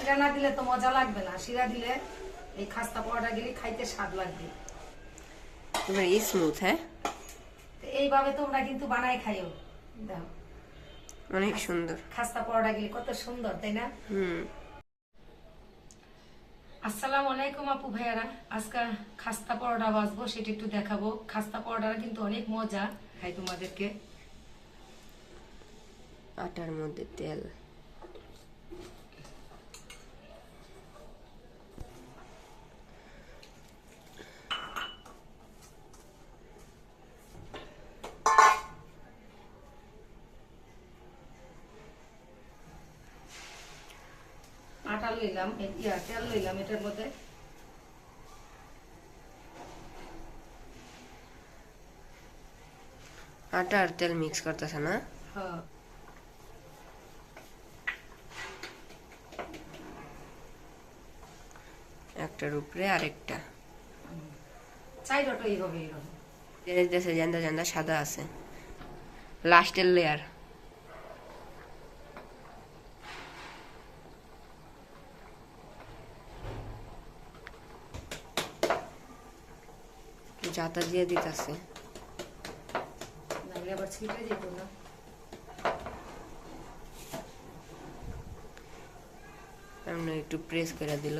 শিরা না দিলে তো মজা লাগবে না। শিরা দিলে এই খাস্তা পোড়াটা গেলে খাইতে স্বাদ লাগবে। এবার স্মুথ হ্যাঁ? তো এইভাবে তোমরা কিন্তু বানাই খাইও। দেখো। অনেক সুন্দর। খাস্তা পোড়াটা গেলে কত সুন্দর তাই না? হুম। আসসালামু আলাইকুম আপু ভাইয়ারা। আজকে খাস্তা পরোটা বাজবো সেটা একটু দেখাবো। খাস্তা পরোটাটা কিন্তু অনেক মজা। খাই তোমাদেরকে। আটার মধ্যে তেল। লইলাম ইয়া তেল লইলাম এটার মধ্যে। আটা আর তেল মিক্স করতেছে না? হ্যাঁ। একটার উপরে আরেকটা। চাইরটাই হবে এরকম। জান্দা সাদা আছে। লাস্টের লেয়ার জাতা দিয়ে দিতেছে। একটু প্রেস করে দিল।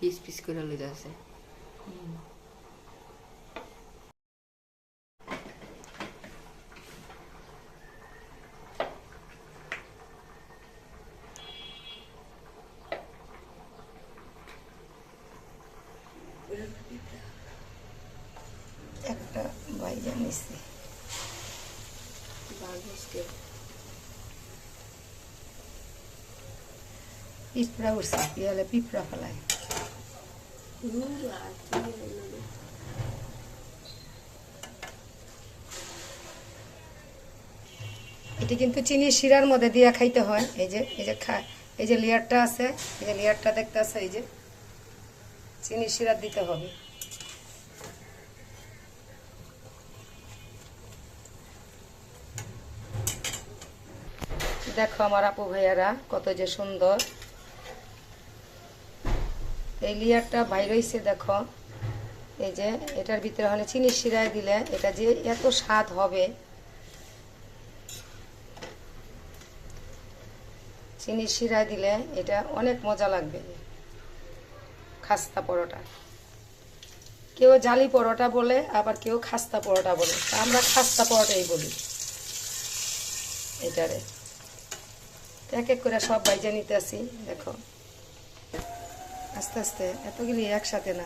পিস পিস করে লইতেছে। একটা নিচ্ছি পিঁপড়া উঠছে পিয়ালে পিঁপড়া ফেলায় এটি কিন্তু চিনি শিরার মধ্যে দিয়া খাইতে হয়। এই যে এই যে খা, এই যে লেয়ারটা আছে, এই যে লেয়ারটা দেখতে আছে, এই যে চিনি শিরা দিতে হবে। দেখো আমার আপু ভাইয়ারা, কত যে সুন্দর। এই লেয়ারটা বাইর হইছে, দেখো। এই যে, এটার ভিতরে হলে চিনি শিরায় দিলে এটা যে এত স্বাদ হবে। চিনি শিরায় দিলে এটা অনেক মজা লাগবে। খাস্তা পরোটা। কেউ জালি পরোটা বলে, আবার কেউ খাস্তা পরোটা বলে। আমরা খাস্তা পরোটাই বলি। এটারে। এক এক করে সব বাইজা নিতে আসি, দেখো। আস্তে আস্তে, এতগুলি একসাথে না।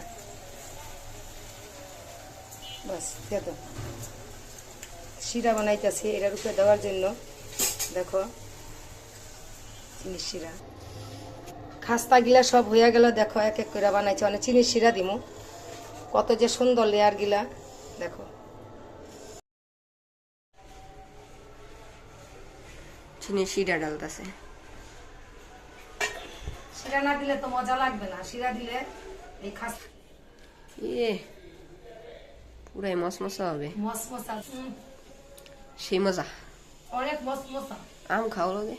বাস, দিয়ে দাও। শিরা বানাইতেছি এটার উপরে দেওয়ার জন্য। দেখো, চিনির শিরা। খাস্তা গিলা সব হইয়া গেল, দেখো, এক এক করে বানাইছে। অনেক চিনির শিরা দিমু। কত যে সুন্দর লেয়ার গিলা, দেখো। চিনি শিরা ডালতেছে শিরা না দিলে তো মজা লাগবে না। শিরা দিলে এই খাস ইয়ে পুরাই মসমসা হবে। মসমসা সেই মজা। অনেক মসমসা আম খাও লগে।